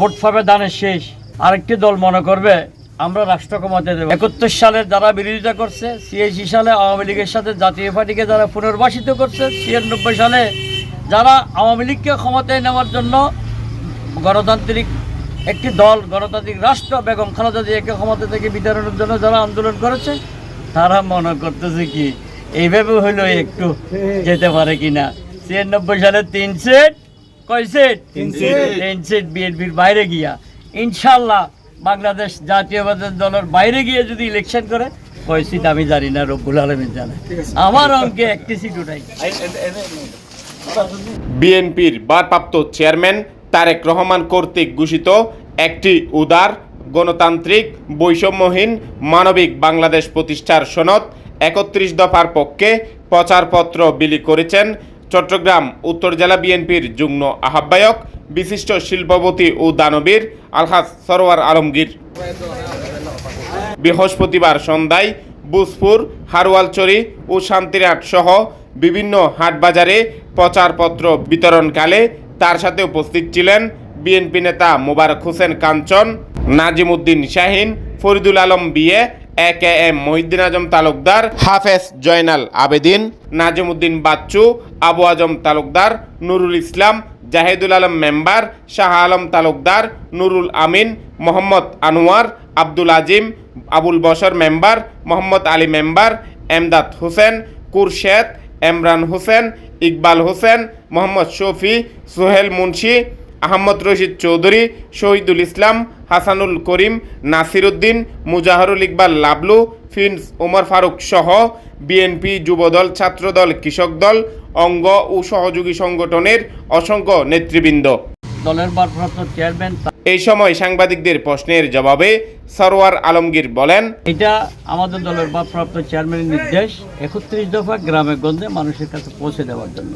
Vote পাবে দানের শেষ। আরেকটি দল মনে করবে, আমরা রাষ্ট্র ক্ষমতা দেব। একাত্তর সালে যারা বিরোধিতা করছে, ছিয়াশি সালে আওয়ামী লীগের সাথে জাতীয় পার্টিকে যারা পুনর্বাসিত করছে, ছিয়ানব্বই সালে যারা আওয়ামী লীগকে ক্ষমতায় নেওয়ার জন্য গণতান্ত্রিক একটি দল, গণতান্ত্রিক রাষ্ট্র, বেগম খালেদা জিয়াকে ক্ষমতা থেকে বিতরণের জন্য যারা আন্দোলন করেছে, তারা মনে করতেছে কি, এইভাবে হইল একটু যেতে পারে কিনা। ছিয়ানব্বই সালে তিন সিট কয় সিট তিন সিট। বিএনপির বাইরে গিয়া। ইনশাল্লাহ বাংলাদেশ জাতীয়বাদী দলের বাইরে গিয়ে যদি ইলেকশন করে কয় সিট আমি জানি না রব্বুল আলমিন জানে। আমার অঙ্কে একটি সিট উঠাই। বিএনপির ভারপ্রাপ্ত চেয়ারম্যান তারেক রহমান কর্তৃক ঘোষিত একটি উদার গণতান্ত্রিক বৈষম্যহীন মানবিক বাংলাদেশ প্রতিষ্ঠার সনদ একত্রিশ দফার পক্ষে প্রচারপত্র বিলি করেছেন চট্টগ্রাম, উত্তর জেলা বিএনপির যুগ্ম আহ্বায়ক, বিশিষ্ট শিল্পপতি ও দানবীর আলহাজ সরোয়ার আলমগীর। বৃহস্পতিবার সন্ধ্যায় বুসপুর হারওয়ালচরি ও শান্তিরহাট সহ বিভিন্ন হাটবাজারে প্রচারপত্র বিতরণকালে তার সাথে উপস্থিত ছিলেন বিএনপি নেতা মোবারক হোসেন কাঞ্চন নাজিম উদ্দিন শাহিন, ফরিদুল আলম বিয়ে A K M Mohiuddin Azam Talukdar, Hafez Joynal Abedin Nazim Uddin Bachchu, Abu Azam Talukdar, Nurul Islam, Jahidul Alam member, Shah Alam Talukdar, Nurul Amin, Mohammad Anwar, Abdul Azim, Abul Bashar member, Mohammad Ali member, Emdad Hossain, Khurshed, Emran Hossain, Iqbal Hossain, Mohammad Shafi, Sohel Munshi Ahmad Rashid Chowdhury Shahidul Islam Hasanul Karim Nasir Uddin Mujaharul Iqbal Lablu ফিন্স Omar Faruk সহ BNP Jubodal ছাত্রদল কৃষক দল অঙ্গ ও সহযোগী সংগঠনের অসংখ্য নেতৃবৃন্দ। দলের ভারপ্রাপ্ত চেয়ারম্যান এই সময় সাংবাদিকদের প্রশ্নের জবাবে সরোয়ার আলমগীর বলেন এটা আমাদের দলের ভারপ্রাপ্ত চেয়ারম্যানের নির্দেশ একত্রিশ দফা গ্রামে গঞ্জে মানুষের কাছে পৌঁছে দেওয়ার জন্য।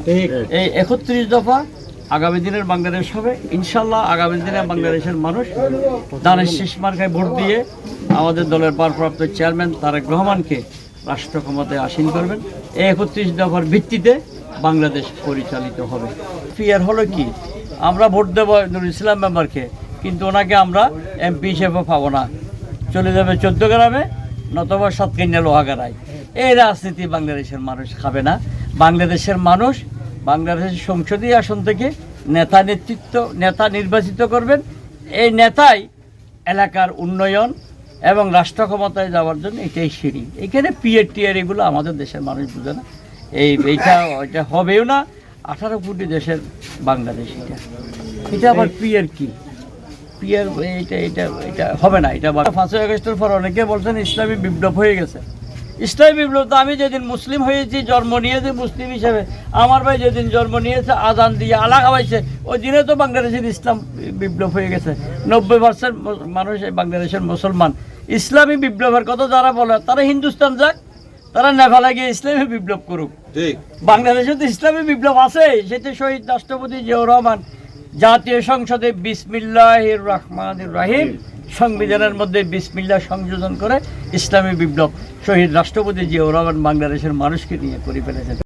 এই একত্রিশ দফা আগামী দিনের বাংলাদেশ হবে। ইনশাল্লাহ আগামী দিনে বাংলাদেশের মানুষ দানের শেষ মার্কায় ভোট দিয়ে আমাদের দলের ভারপ্রাপ্ত চেয়ারম্যান তারেক রহমানকে রাষ্ট্র ক্ষমতায় আসীন করবেন। এই একত্রিশ দফার ভিত্তিতে বাংলাদেশ পরিচালিত হবে। ফিয়ার হলো কি? আমরা ভোট দেবো নুরুল ইসলাম মেম্বারকে, কিন্তু ওনাকে আমরা এমপি হিসেবে পাবো না। চলে যাবে চোদ্দ গ্রামে, নতবা সাতকান্যা লোহাগাড়ায়। এই রাজনীতি বাংলাদেশের মানুষ খাবে না। বাংলাদেশের মানুষ বাংলাদেশের সংসদীয় আসন থেকে নেতা নেতৃত্ব, নেতা নির্বাচিত করবেন। এই নেতাই এলাকার উন্নয়ন এবং রাষ্ট্র ক্ষমতায় যাওয়ার জন্য এটাই সিঁড়ি। এখানে পিএর টিয়ার এগুলো আমাদের দেশের মানুষ বুঝে না। এই, এইটা, এটা হবেও না। আঠারো কোটি দেশের বাংলাদেশ এটা। এটা আবার পিএর কি? পিয়ার এটা এটা এটা হবে না। এটা পাঁচই আগস্টের পর অনেকে বলছেন ইসলামী বিপ্লব হয়ে গেছে। ইসলামী বিপ্লব তো আমি যেদিন মুসলিম হয়েছি জন্ম নিয়েছি মুসলিম হিসেবে। আমার ভাই যেদিন জন্ম নিয়েছে আজান দিয়ে আলা খাওয়াইছে ওই দিনে তো বাংলাদেশের ইসলাম বিপ্লব হয়ে গেছে। নব্বই পার্সেন্ট মানুষ বাংলাদেশের মুসলমান। ইসলামী বিপ্লবের কথা যারা বলে তারা হিন্দুস্তান যাক তারা নেভালে গিয়ে ইসলামী বিপ্লব করুক। বাংলাদেশে তো ইসলামী বিপ্লব আছে। সেটা শহীদ রাষ্ট্রপতি জিয়াউর রহমান জাতীয় সংসদে বিসমিল্লাহ রহমান রাহিম সংবিধানের মধ্যে বিসমিল্লা সংযোজন করে ইসলামী বিপ্লব শহীদ রাষ্ট্রপতি জিয়াউর রহমান বাংলাদেশের মানুষকে নিয়ে করে ফেলেছেন।